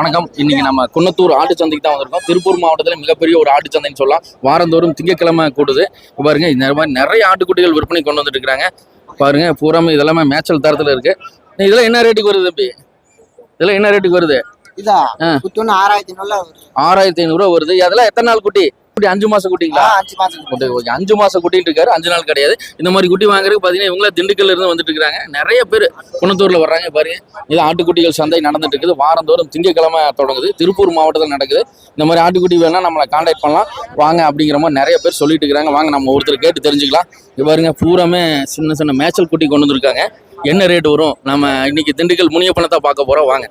வணக்கம். இன்னைக்கு நம்ம குன்னத்தூர் ஆட்டு சந்தைக்கு தான் வந்திருக்கோம். திருப்பூர் மாவட்டத்தில் மிகப்பெரிய ஒரு ஆட்டு சந்தைன்னு சொல்லலாம். வாரந்தோறும் திங்கட்கிழமை கூடுது. பாருங்க இந்த மாதிரி நிறைய ஆட்டுக்குட்டிகள் விற்பனை கொண்டு வந்துட்டு இருக்காங்க. பாருங்க பூராமே இதெல்லாமே மேய்ச்சல் தரத்துல இருக்கு. இதெல்லாம் என்ன ரேட்டுக்கு வருது தம்பி? இதெல்லாம் என்ன ரேட்டுக்கு வருது? ஆறாயிரத்தி ஐநூறுரூவா வருது. அதெல்லாம் எத்தனை நாள் குட்டி? குட்டி அஞ்சு மாசம் குட்டிங்களா? அஞ்சு மாசம் ஓகே ஓகே. அஞ்சு மாசம் குட்டிட்டு இருக்காரு அஞ்சு நாள் கிடையாது. இந்த மாதிரி குட்டி வாங்குறதுக்கு பாத்தீங்கன்னா இவங்கள திண்டுக்கல்ல இருந்து வந்துட்டு இருக்காங்க. நிறைய பேர் குணத்தூர்ல வர்றாங்க பாருங்க. இது ஆட்டுக்குட்டிகள் சந்தை நடந்துட்டு இருக்குது. வாரந்தோறும் திங்கக்கிழமை தொடங்குது. திருப்பூர் மாவட்டத்தில் நடக்குது. இந்த மாதிரி ஆட்டுக்குட்டி வேணா நம்மளை காண்டாக்ட் பண்ணலாம். வாங்க அப்படிங்கிற மாதிரி நிறைய பேர் சொல்லிட்டு இருக்காங்க. வாங்க நம்ம ஒருத்தர் கேட்டு தெரிஞ்சுக்கலாம். இது பாருங்க பூராமே சின்ன சின்ன மேய்ச்சல் குட்டி கொண்டு வந்திருக்காங்க. என்ன ரேட் வரும்? நம்ம இன்னைக்கு திண்டுக்கல் முனியப்பணத்தை பார்க்க போறோம். வாங்க.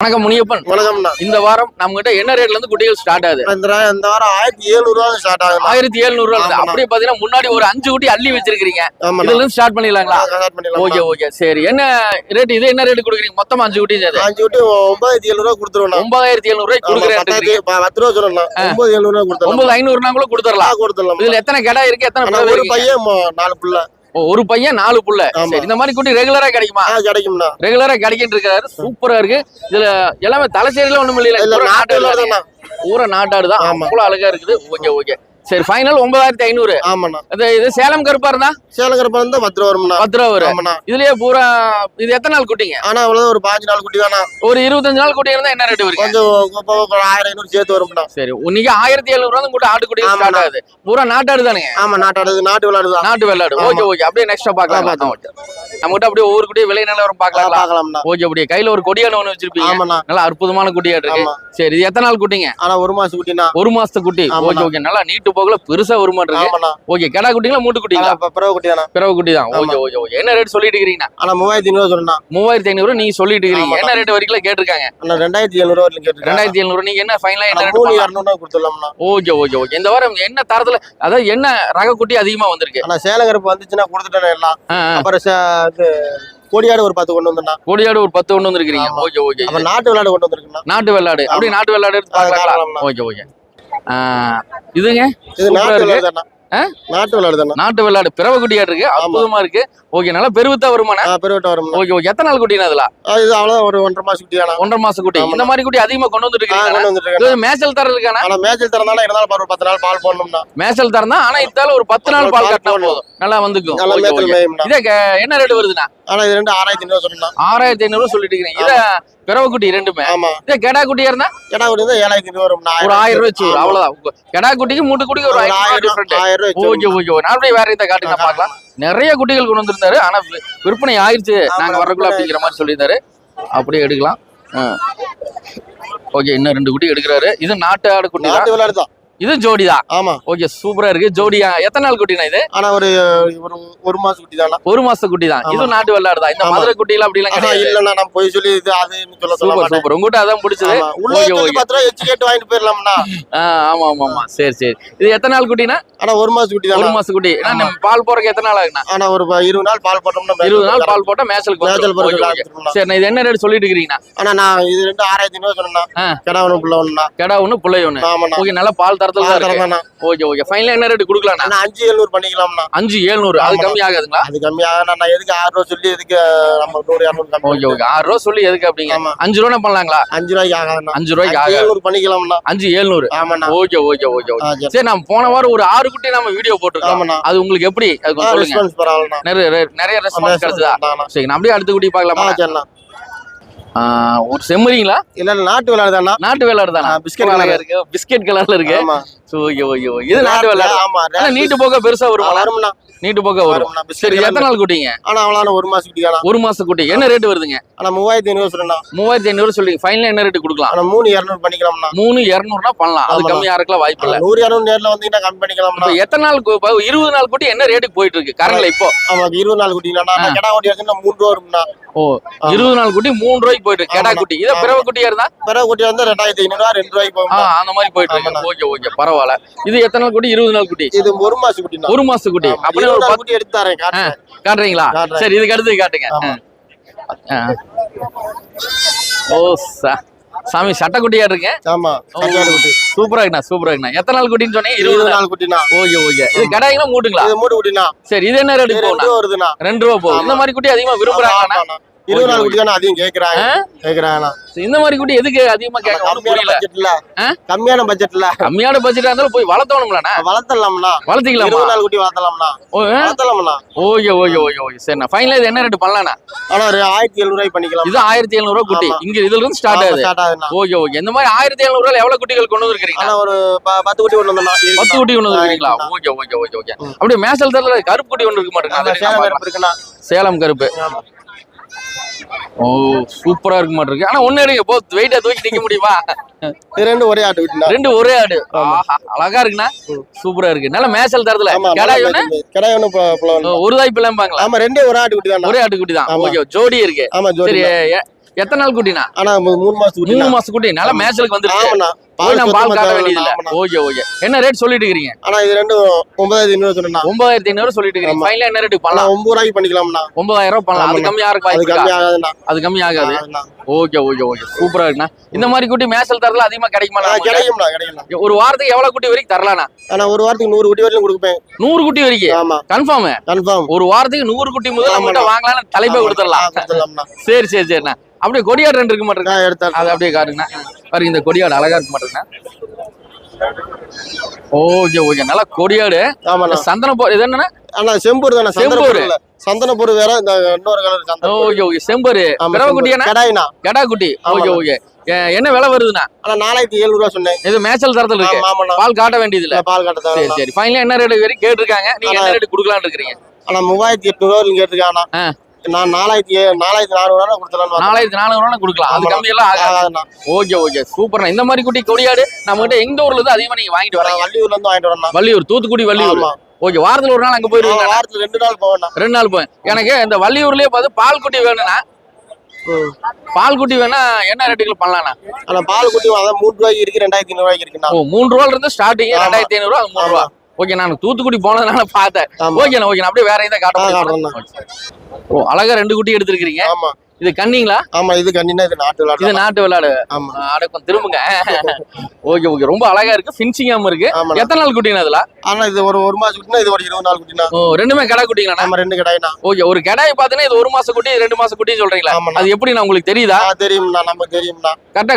வணக்கம் முனியப்பன். வணக்கம்ண்ணா. இந்த வாரம் நம்ம கிட்ட என்ன ரேட்ல இருந்து குட்டிகள் ஸ்டார்ட் ஆகுது? இந்த வாரம் ஆயிரத்தி எழுநூறு ரூபா ஸ்டார்ட் ஆகுது ஆயிரத்தி எழுநூறு ரூபா. அப்படியே பாத்தீங்கன்னா முன்னாடி ஒரு அஞ்சு குட்டி அள்ளி வச்சிருக்கீங்க இதுல இருந்து ஸ்டார்ட் பண்ணிடலாங்களா? Okay okay. சரி. என்ன ரேட் இது என்ன ரேட் கொடுக்குறீங்க? மொத்தமா அஞ்சு குட்டி அஞ்சு விட்டு ஒன்பதாயிரத்தி எழுநூறு ரூபா கொடுத்துருவோம் ஒன்பதாயிரத்தி எழுநூறு ரூபாய் கொடுக்குறேன் பத்து ரூபா சொல்லலாம் ஒன்பது எழுநூறு ரூபா கொடுத்துடலாம் ஒன்பது ஐநூறுனா கூட கொடுத்துடலாம். கொடுத்துடலாம் இதுல எத்தனை கடை இருக்கு? எத்தனை ஒரு? பையன் நாலு புள்ள. ஒரு பையன் நாலு புள்ள. இந்த மாதிரி குட்டி ரெகுலரா கிடைக்குமா? ஆ கிடைக்கும்ண்ணா. ரெகுலரா கிடைக்கிட்டு இருக்காரு சூப்பரா இருக்கு. இதுல எல்லாமே தலைச்சேரியில ஒண்ணும் இல்ல பூரா நாட்டு நாட்டாடு தானே. அவ்வளவு அழகா இருக்குது. ஓகே ஓகே சரி ஃபைனல் ஒன்பதாயிரத்தி ஐநூறு. ஆமாண்ணா. இது இது சேலம் கருப்பா இருந்தா? சேலங்கரப்ப இருந்தா பத்து ரூபா வரும்ண்ணா பத்து ரூபா வரும் இதுலயே பூரா இது எத்தனை நாள் குட்டிங்க? ஆனா அவ்வளவு ஒரு பாஞ்சு நாள் குட்டி தானா ஒரு இருபத்தஞ்சு நாள் குட்டி இருந்தா என்ன ரேட் வருங்க கொஞ்சம் ஆயிரம் ஐநூறு சேர்த்து வரும்ண்ணா. சரி இன்னைக்கு ஆயிரத்தி எழுநூறு ரூபா கூட ஆட்டு குட்டி ஸ்டார்ட். ஆகுது. பூரா நாட்டாடு தானுங்க ஆமா நாட்டாடு நாட்டு விளையாடு நாட்டு வெள்ளாடு ஆமா. ஓகே. ஓகே அப்படியே நெக்ஸ்டா பாக்கலாம் ஆமா. நம்ம கிட்ட அப்படியே ஒவ்வொரு குட்டியும் விலை நிலவரம் பாக்கலாம் பாக்கலாம்ண்ணா ஓகே அப்படியே. கையில ஒரு கொடியான ஒண்ணு வச்சிருப்பீங்க. ஆமாண்ணா. நல்லா அற்புதமான குட்டியா இருக்கு. சரி இது எத்தனை நாள் குட்டிங்க? ஆனா ஒரு மாசம் குட்டினா ஒரு மாசத்து குட்டி. ஓகே. ஓகே. நல்லா நீட்டு போகல பெருசா ஒரு மாட்டு இருக்கு ஓகே கடா குட்டிங்களா மூட்டு குட்டிங்களா? பிறகு குட்டி தானா பிறகு குட்டி தான் ஓகே. Okay okay. என்ன ரேட் சொல்லிட்டு இருக்கிறீங்கன்னா ஆனா மூவாயிரத்தி ஐநூறு சொல்லணும் மூவாயிரத்தி ஐநூறு நீங்க சொல்லிட்டு இருக்கிறீங்க. ஆமாண்ணா. என்ன ரேட் வரைக்கும் கேட்டிருக்காங்க? ரெண்டாயிரத்தி எழுநூறு வரைக்கும் கேட்டுருக்கேன். ரெண்டாயிரத்தி எழுநூறு. நீங்க என்ன ஃபைனலா என்ன மூணு இரநூறுவா கொடுத்துடலாம்ண்ணா. Okay okay okay. இந்த வாரம் என்ன தரத்துல அதாவது என்ன ரக குட்டி அதிகமா வந்திருக்கு? ஆனா சேலங்கரப்பு வந்துச்சுன்னா கொடுத்துட்டேன் எல்லாம். அப்புறம் இது கொடியாடு ஒரு பத்து கொண்டு வந்தேன்னா கொடியாடு ஒரு பத்து ஒண்ணு வந்திருக்கீங்க. Okay okay. அப்புறம் நாட்டு விளையாடு கொண்டு வந்திருக்குண்ணா. நாட்டு வெள்ளாடு அப்படி நாட்டு வெள்ளாடு எடுத்து பார்க்கலாம்ண்ணா. Okay okay. இதுங்க? இது நாட்டு. விளையாடு? நாட்டு விளையாடு நாட்டு வெள்ளாடு பிறவ குட்டியாடு இருக்கு. அற்புதமா இருக்கு. ஓகே நல்லா பெருவித்தா வருமானே பெருவிட்ட வரும் ஓகே ஓகே. எத்தனை நாள் குட்டினா அதுல இது அவ்வளவுதான் ஒரு ஒன்றரை மாசம் குட்டி தானா ஒன்றரை மாசம் குட்டி. இந்த மாதிரி குட்டி அதிகமா கொண்டு வந்துட்டு இருக்கீங்க மேய்ச்சல் தர இருக்கானா ஆனா மேய்ச்சல் தரனால இருந்தாலும் பாரு, ஒரு பத்து நாள் பால் போடணும்னா மேய்ச்சல் தரம் தான் ஆனா இத்தால ஒரு பத்து நாள் பால் கட்டினா போதும். நல்லா வந்துக்கும். இதே என்ன ரேட் வருதுண்ணா? ஆனா இது ரெண்டு ஆறாயிரத்தி ஐநூறு ஆறாயிரத்தி ஐநூறு சொல்லிட்டு இருக்கீங்க இத பிறவ குட்டி ரெண்டுமே ஆமா. இதே கெடா குட்டியா இருந்தா? ஏன்னா ஒரு இது ஏழாயிரத்தி வரும்னா ஒரு ஆயிரம் ரூபாய் வச்சு அவ்வளவுதான். கெடா குட்டிக்கு மூட்டு குட்டிக்கு ஒரு ஆயிரம் டிஃபரெண்ட் ஓகே ஓகே அப்படியே வேற இதை காட்டுங்க ஆ, பார்க்கலாம். நிறைய குட்டிகள் கொண்டு வந்திருந்தாரு. ஆனா விற்பனை ஆயிருச்சு நாங்க வரக்குள்ள அப்படிங்கிற மாதிரி சொல்லியிருந்தாரு. அப்படியே எடுக்கலாம். ஓகே இன்னும் ரெண்டு குட்டி எடுக்கிறாரு. இது நாட்டு ஆடு குட்டி தான். நாட்டு விளையாடு தான். இது ஜோடி தான் ஆமா. ஓகே சூப்பரா இருக்கு. ஜோடியா எத்தனை நாள் குட்டினா இது? ஆனா ஒரு ஒரு ஒரு மாசம் குட்டி தானா ஒரு மாச குட்டி தான் இது. நாட்டு வெள்ளாடு தான் இந்த. மதுரை அப்படி எல்லாம் ஆனா கிடையாது. இல்லன்னா நான் போய் சொல்லி இது அதுன்னு சொல்ல சூப்பர் சூப்பர் உங்ககிட்ட அதான் பிடிச்சது. உள்ள ஓகே, இருக்கிறது ஓகே. பத்து ரூபாய் வச்சு கேட்டு வாங்கிட்டு போயிடலாம்னா ஆமா ஆமா ஆமா. சரி சரி. இது எத்தனை நாள் குட்டினா ஆனா ஒரு மாசம் குட்டி ஒரு தானா மாச குட்டி. நம்ம பால் போறதுக்கு எத்தனை நாள் ஆகுனா ஆனா ஒரு இருபது நாள் பால் போட்டோம்னா இருபது நாள் பால் போட்டா ஓகே, ஓகே. விளையாடுறோம்னா. சரி நான் இது என்ன ரேட் சொல்லிட்டு இருக்கிறீங்கன்னா ஆனா நான் இது ரெண்டு ஆறாயிரத்தி ஐநூறு சொன்னா. கிடா ஒண்ணு புள்ள ஒண்ணுண்ணா. கெடா ஒண்ணு புள்ளை ஒண்ணு. ஓகே நல்ல பால் தரத்துல தான் இருக்கு. தரதாண்ணா ஓகே ஓகே. ஃபைனலா என்ன ரேட் கொடுக்கலாம்ண்ணா? ஆனா அஞ்சு எழுநூறு பண்ணிக்கலாம்ண்ணா. அஞ்சு ஏழ்நூறு அது. கம்மி ஆகாதுங்களா? அது கம்மியாக நான் எதுக்கு ஆறு ரூபா சொல்லி எதுக்கு நம்ம நூறு இரநூறு கம்மி ஓகே ஓகே. ஆறு ரூபா சொல்லி எதுக்கு அப்படிங்க? அஞ்சு ரூபா பண்ணலாங்களா? அஞ்சு ரூபாய்க்கு ஆகாதுண்ணா. அஞ்சு ரூபாய்க்கு ஆகாது. எழுநூறு பண்ணிக்கலாம்ண்ணா. அஞ்சு ஏழ்நூறு ஆமாண்ணா. Okay okay okay okay. சரி. நம்ம போன வாரம் ஒரு ஆறு குட்டி நம்ம வீடியோ போட்டிருக்கோம். அது உங்களுக்கு எப்படி? அது சொல்லுங்க. நிறைய நிறைய- ரெஸ்பான்ஸ் கிடைச்சதா? சரி நான் அப்படியே அடுத்த குட்டி பார்க்கலாமா? ஒரு செம்மறிங்களா? இல்ல நாட்டு விளையாடு தானா? நாட்டு வெள்ளாடு தானே? Biscuit colour. இருக்கு. பிஸ்கட் கலர்ல இருக்கு. ஓகே இது நாட்டு ஆமா நீட்டு போக பெருசா வரும் வரும்ண்ணா நீட்டு போக வரும். சரி எத்தனை. நாள் குட்டிங்க ஆனா அவ்வளோ ஒரு மாசம் குட்டி தானா ஒரு மாசம் குட்டி என்ன ரேட் வருதுங்க? ஆனா மூவாயிரத்தி ஐநூறு சொல்லணும் மூவாயிரத்தி ஐநூறு சொல்லி ஃபைனல் என்ன ரேட் கொடுக்கலாம்? ஆனா மூணு இரநூறு பண்ணிக்கலாம்ண்ணா மூணு இரநூறுனா பண்ணலாம். அது. கம்மியா இருக்கலாம் வாய்ப்பு இல்ல. நூறு இரநூறு நேர்ல வந்தீங்கன்னா கம்மி பண்ணிக்கலாம்ண்ணா இப்ப எத்தனை நாள் இருபது நாள் குட்டி என்ன ரேட்டுக்கு போயிட்டு இருக்கு கரண்ட்ல இப்போ? ஆமா இருபது நாள் குட்டிங்கண்ணா நான் கிடா ஓட்டி வச்சுன்னா மூணு ரூபா வரும்ண்ணா ஓ. இருபது நாள் குட்டி மூணு ரூபாய்க்கு போயிட்டு கெடா. குட்டி. இதை. பிறவை குட்டியா இருந்தா? பிறகு குட்டி வந்து ரெண்டாயிரத்தி ஐநூறுவா ரெண்டு ரூபாய்க்கு அந்த மாதிரி போயிட்டு இருக்கு. ஓகே ஓகே பரவாயில்ல. இது எத்தனை நாள் குட்டி? இருபது நாள் குட்டி. இது ஒரு மாசம் குட்டிண்ணா ஒரு மாசம் குட்டி. அப்படியே ஒரு பத்து குட்டி எடுத்து தரேன். காட்டுறீங்களா. சரி இதுக்கு அடுத்து காட்டுங்க. ஓ சா சாமி சட்டக்குட்டியா இருக்கு ஆமா குட்டி. சூப்பரா இருக்குண்ணா சூப்பரா இருக்குண்ணா. எத்தனை நாள் குட்டின்னு சொன்னீங்க? இருபது நாள். குட்டினா ஓகே ஓகே. இது கடாய்ங்களா மூட்டுங்களா மூட்டு குட்டினா சரி இது என்ன ரேட் இது போகும்ண்ணா? ரெண்டு ரூபா போகுது. இந்த மாதிரி குட்டி அதிகமா விரும்புறாங்கண்ணா? ஆமாண்ணா. இருபது நாள் குட்டி தானே அதிகம் கேக்குறாங்க? கேக்குறாங்கண்ணா இந்த மாதிரி குட்டி எதுக்கு அதிகமா கேட்க? ஒண்ணும் கம்மியான புரியல. பட்ஜெட்ல? கம்மியான பட்ஜெட்ல கம்மியான பட்ஜெட்டா இருந்தாலும் போய் வளர்த்தணும்லண்ணா வளர்த்தலாம்ண்ணா. வளர்த்திக்கலாமா? இருபது நாள் குட்டி வளர்த்தலாம்ண்ணா? வளர்த்தலாம்ண்ணா. Okay okay okay okay. சரிண்ணா ஃபைனலா இது என்ன ரேட் பண்ணலாம்ண்ணா? ஆனா ஆயிரத்தி எழுநூறு ரூபாய் பண்ணிக்கலாம் இது ஆயிரத்தி எழுநூறு ரூபா குட்டி. இங்க இதுல இருந்து ஸ்டார்ட் ஆகுது. ஸ்டார்ட் ஆகுதுண்ணா. Okay okay. இந்த மாதிரி ஆயிரத்தி எழுநூறு ரூபாய் எவ்வளவு குட்டிகள் கொண்டு வந்திருக்கீங்க ஒரு பத்து குட்டி ஒண்ணு வந்தோம்ண்ணா. பத்து குட்டி கொண்டு வந்திருக்கீங்களா ஓகே ஓகே ஓகே ஓகே. அப்படியே மேசல் தரல கருப்பு குட்டி ஒன்று இருக்க மாட்டேங்க சேலம் கருப்பு சேலம் கருப்பு. ஓ சூப்பரா இருக்க மாட்டிருக்கு. ஆனா ஒண்ணு எடுங்க போ வெயிட்டா தூக்கி நிக்க முடியுமா? ரெண்டு ஒரே ஆட்டு குட்டிண்ணா ரெண்டு ஒரே ஆடு. அழகா இருக்குண்ணா. சூப்பரா இருக்கு. நல்ல மேசல் தரதுல கடாய் ஒண்ணு? கடை ஒண்ணு. ஒரு தாய் பிள்ளைம்பாங்களா? ஆமா ரெண்டே ஒரு ஆட்டு குட்டி தானே ஒரே ஆட்டு குட்டி தான். ஓகே ஜோடி இருக்கு. ஆமா ஜோடி எத்தனை நாள் குட்டினா? ஆனா மூணு மாசம் மூணு மாசம் குட்டி. நல்ல மேட்சலுக்கு வந்துருச்சு பால் காட்ட வேண்டியது இல்ல. Okay okay. என்ன ரேட் சொல்லிட்டு இருக்கீங்க ஆனா இது ரெண்டும் ஒன்பதாயிரத்தி ஐநூறு சொன்னா ஒன்பதாயிரத்தி ஐநூறு சொல்லிட்டு இருக்கீங்க. ஃபைனல் என்ன ரேட் பண்ணலாம்? ஒன்பது ரூபாய்க்கு பண்ணிக்கலாம்ண்ணா. ஒன்பதாயிரம் ரூபாய் பண்ணலாம். அது. கம்மியா இருக்கு அது கம்மி? ஆகாதுண்ணா அது கம்மி ஆகாது. Okay okay okay. சூப்பரா இருக்குண்ணா. இந்த மாதிரி குட்டி மேசல் தரல அதிகமா கிடைக்குமா? கிடைக்கும்ண்ணா கிடைக்கும்ண்ணா. ஒரு வாரத்துக்கு எவ்வளவு குட்டி வரைக்கும் தரலாண்ணா? ஆனா ஒரு வாரத்துக்கு நூறு குட்டி வரைக்கும் கொடுப்பேன். நூறு குட்டி வரைக்கும்? ஆமா. கன்ஃபார்ம் கன்ஃபார்ம் ஒரு வாரத்துக்கு நூறு குட்டி முதல் நம்மகிட்ட வாங்கலாம்னு தலைப்பை கொடுத்துடலாம். சரி சரி சரிண்ணா. அப்படியே கொடியாடு ரெண்டு இருக்க மாட்டேங்க நான் எடுத்தேன் அது அப்படியே காட்டுங்கண்ணா. பாருங்க இந்த கொடியாடு அழகா இருக்க மாட்டேங்கண்ணா ஓகே ஓகே. நல்லா கொடியாடு. ஆமாண்ணா. சந்தன போ இது என்னன்னா ஆனா செம்பூர் தானே செம்பூர். சந்தனப்பூர் சந்தனப்பூர் வேற இந்த இன்னொரு கலர் சந்தனப்பூர் ஓகே ஓகே. செம்பரு. ஆமா, செம்பூர். குட்டியாண்ணா? கடாயிண்ணா. கடா குட்டி. ஓகே. ஓகே. என்ன விலை வருதுண்ணா? ஆனா நாலாயிரத்தி எழுநூறு ரூபா சொன்னேன். இது மேய்ச்சல் தரத்துல இருக்கு. ஆமா, பால் காட்ட வேண்டியது இல்ல பால் கட்ட சரி சரி. ஃபைனலா என்ன ரேட் வரைக்கும் கேட்டிருக்காங்க? நீங்க என்ன ரேட் கொடுக்கலாம்னு இருக்கீங்க ஆனா மூவாயிரத்தி எட்நூறு ரூபா கேட்டிருக்காண்ணா ஆ. நான் நாலாயிரத்தி நாலாயிரத்தி நானூறு ரூபா கொடுத்துடலாம் நாலாயிரத்தி நானூறு ரூபா கொடுக்கலாம். அது ஆமா. கம்மி எல்லாம் ஆகாது. ஆகாதுண்ணா ஓகே ஓகே. சூப்பர்ண்ணா இந்த மாதிரி குட்டி கொடியாடு நம்ம கிட்ட எந்த ஊர்ல இருந்து அதிகமா நீங்க வாங்கிட்டு வரீங்க? வள்ளியூர்ல இருந்து வாங்கிட்டு வரேன் வள்ளியூர் தூத்துக்குடி வள்ளியூர். ஓகே வாரத்துல ஒரு நாள் அங்க போயிருவீங்க வாரத்துல ரெண்டு நாள் போவேண்ணா ரெண்டு நாள் போய் எனக்கு இந்த வள்ளியூர்லயே பார்த்து பால் குட்டி வேணும்னா. பால் குட்டி வேணா என்ன ரேட்டுக்கு பண்ணலாம்ண்ணா ஆனா பால் குட்டி மூணு ரூபாய்க்கு இருக்கு ரெண்டாயிரத்தி ஐநூறு ரூபாய்க்கு இருக்குண்ணா. மூணு ரூபால இருந்து ஸ்டார்டிங். ரெண்டாயிரத்தி ஐநூறு அது மூணு ரூபா. ஓகே நான் தூத்துக்குடி போனதுனால பார்த்தேன். ஓகேண்ணா ஓகே அப்படியே வேற எதாவது காட்ட. ஓ அழகா ரெண்டு குட்டி எடுத்திருக்கீங்க ஆமா. இது கண்ணிங்களா? ஆமா இது கண்டினா இது நாட்டு இது விளையாட்டு நாட்டு விளையாடு ஆமா. அடக்கம் திரும்புங்க. Okay okay. ரொம்ப அழகா இருக்கு. ஃபினிஷிங்காம இருக்கு. எத்தனை நாள் குட்டிங்க அதுல? ஆனா இது ஒரு ஒரு மாசம் குட்டினா இது ஒரு இருபது நாள் குட்டினா. ஓ ரெண்டுமே கடை குட்டிங்களா ஆமா ரெண்டு கடாயினா ஓகே ஒரு கடாய் பாத்தீங்கன்னா இது ஒரு மாசம் குட்டி இது ரெண்டு மாசம் குட்டின்னு சொல்றீங்களா. அது எப்படி நான் உங்களுக்கு தெரியுதா? ஆ, தெரியும்ண்ணா நமக்கு தெரியும்ண்ணா. கரெக்டா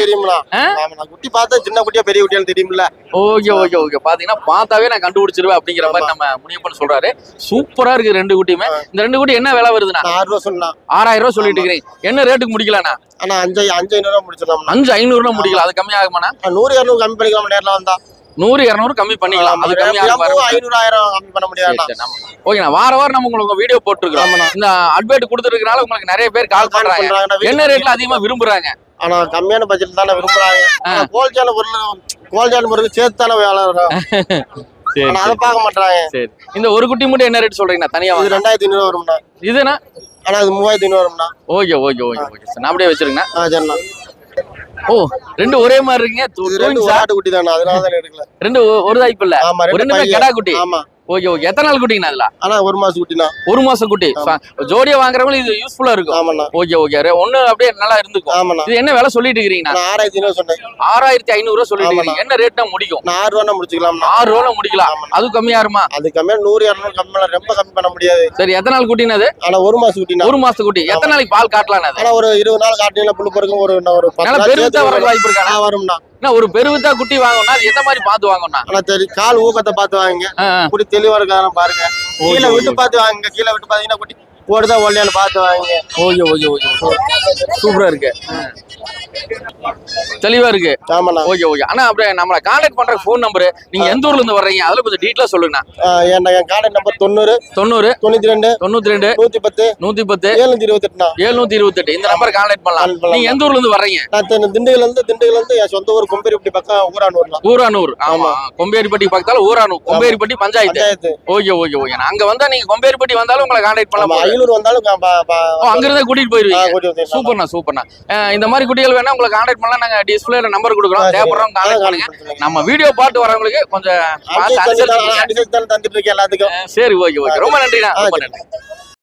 தெரியும்ண்ணா. ஆ? ஆமாண்ணா குட்டி பார்த்தா சின்ன குட்டியா பெரிய குட்டியான்னு தெரியும்ல. Okay okay okay. பாத்தீங்கன்னா பார்த்தாவே நான் கண்டுபிடிச்சிருவேன் அப்படிங்கிற மாதிரி நம்ம முனியப்பன் சொல்றாரு. சூப்பரா இருக்கு ரெண்டு குட்டியுமே. இந்த ரெண்டு குட்டி என்ன விலை வருதுண்ணா? நான் ஆறு ரூபா சொன்னா. ஆறாயிரம் ரூபாய் சொல்லிட்டு இருக்கிறீங்க என்ன ரேட்டுக்கு முடிக்கலாம்ண்ணா? ஆனா அஞ்சு அஞ்சு ஐநூறு ரூபா முடிச்சிடலாம்ண்ணா. அஞ்சு ஐநூறுல முடிக்கலாம். அது கம்மி ஆகுமாண்ணா ஆ, நூறு இரநூறு கம்மி பண்ணிக்கலாம் நேர்ல வந்தா. நூறு இரநூறு கம்மி பண்ணிக்கலாம். அது கம்மி ஆகும் ஐநூறு ஆயிரம் கம்மி பண்ண முடியாதுண்ணா. ஓகேண்ணா. வார வாரம் நம்ம உங்களுக்கு வீடியோ போட்டுருக்கோம் இந்த அட்வைட் கொடுத்துருக்கனால உங்களுக்கு நிறைய பேர் கால் பண்றாங்க. என்ன ரேட்ல அதிகமா விரும்புறாங்க? ஆனா கம்மியான பட்ஜெட் தானே விரும்புறாங்க. ஆனா கோல்சான பொருள் கோல்சான பொருள் சேர்த்து தானே வேலை அதை பார்க்க மாட்டாங்க சரி. இந்த ஒரு குட்டி மட்டும் என்ன ரேட் சொல்றீங்கண்ணா? தனியா ரெண்டாயிரத்தி ஐநூறு வரும்ண்ணா. இதுனா ஆனா இது மூவாயிரத்தி ஐநூறு வரும்ண்ணா okay okay okay okay. Sir நான் அப்படியே வச்சிருங்கண்ணா ஆ சரிண்ணா. ஓ ரெண்டு ஒரே மாதிரி இருக்கீங்க? இது ரெண்டு twins ஒரு ஆ? ஆட்டு குட்டி தானே அதனால தான் எடுக்கல. ரெண்டு ஒரு தாய்ப்பு இல்ல ஆமா ரெண்டு ரெண்டுமே பையன். கடா குட்டி ஆமா. Okay okay. எத்தனை நாள் குட்டிங்கண்ணா அதுல ஆனா ஒரு மாசம் குட்டினா. ஒரு மாசம் குட்டி. ஜோடியா வாங்குறவங்களுக்கு இது யூஸ்ஃபுல்லா இருக்கும். ஆமாண்ணா. Okay okay. ஒண்ணு அப்படியே நல்லா இருந்துக்கும். ஆமாண்ணா. இது என்ன விலை சொல்லிட்டு இருக்கிறீங்கண்ணா? நான் ஆறாயிரத்தி ஐநூறு சொன்னேன். ஆறாயிரத்தி ஐநூறு ரூபா சொல்லிட்டு. இருக்கீங்க. என்ன ரேட்னா முடிக்கும்? ஆறு ரூபா முடிச்சுக்கலாம்ண்ணா. ஆறு ரூபால முடிக்கலாம். அது கம்மியாருமா அது கம்மியா நூறு இரநூறு கம்மி ரொம்ப கம்மி பண்ண முடியாது. சரி எத்தனை நாள் குட்டினது? ஆனா ஒரு மாசம் குட்டினா. ஒரு மாசத்து குட்டி. எத்தனை நாளைக்கு பால் காட்டலாம் அது? ஆனா ஒரு இருபது நாள் காட்டினா புல்லு பொறுக்கும். ஒரு ஒரு சேர்த்து வர. வாய்ப்பு இருக்கா? ஆ, வரும்ண்ணா. என்ன ஒரு பெருவித்தா குட்டி வாங்கணும்னா அது எந்த மாதிரி பார்த்து வாங்கணும்னா ஆனா சரி கால் ஊக்கத்தை பார்த்து வாங்குங்க. குட்டி தெளிவா இருக்கான்னு பாருங்க கீழே விட்டு ஓகே. பார்த்து வாங்குங்க கீழே விட்டு பாத்தீங்கன்னா குட்டி ஓடுதா ஒல்லையான்னு பார்த்து வாங்குங்க ஓகே ஓகே ஓகே சூப்பரா இருக்கு. தெளிவா இருக்கு. ஆமாண்ணா. Okay okay. ஆனா அப்படியே நம்மள கான்டாக்ட் பண்ற ஃபோன் நம்பர் நீங்க எந்த ஊர்ல இருந்து வர்றீங்க? அதுல கொஞ்சம் டீட்டெயிலா சொல்லுங்கண்ணா. என் கார்டு நம்பர் தொண்ணூறு தொண்ணூறு தொண்ணூத்தி ரெண்டு தொண்ணூத்தி ரெண்டு நூத்தி பத்து நூத்தி பத்து ஏழுநூத்தி இருபத்தெட்டுண்ணா. எழுநூத்தி இருபத்தெட்டு. இந்த நம்பர் கான்டாக்ட் பண்ணலாம். Contact பண்ணலாம். நீங்க எந்த ஊர்ல இருந்து வர்றீங்க? நான் தென் திண்டுக்கல்ல இருந்து திண்டுக்கல்ல இருந்து என் சொந்த ஊர் கொம்பேரிப்பட்டி பக்கம் ஊரானூர்லாம் ஊரானூர். ஆமா. கொம்பேரிப்பட்டி பக்கத்தால Uranur. Komberipatti panchayat. Okay okay okay. அங்க வந்தா நீங்க கொம்பேரிப்பட்டி வந்தாலும் உங்களை கான்டாக்ட் ஆமா பண்ணலாம் ஐநூறு வந்தாலும் கா- பா- பா- ஓ அங்க இருந்தே கூட்டிட்டு போயிருவீங்க. சூப்பர்ண்ணா சூப்பர்ண்ணா. இந்த மாதிரி குட்டிகள் வேணா உங்களை கான்டாக்ட் பண்ணலாம். நாங்க டிஸ்பிளேல நம்பர் கொடுக்குறோம். ஆ, கான்டாக்ட் பண்ணுங்க. நம்ம வீடியோ பார்த்து வரவங்களுக்கு கொஞ்சம் பார்த்து தந்துட்டு இருக்கேன் எல்லாத்துக்கும். சரி ஓகே ஓகே. ரொம்ப நன்றிண்ணா. ரொம்ப. நன்றி.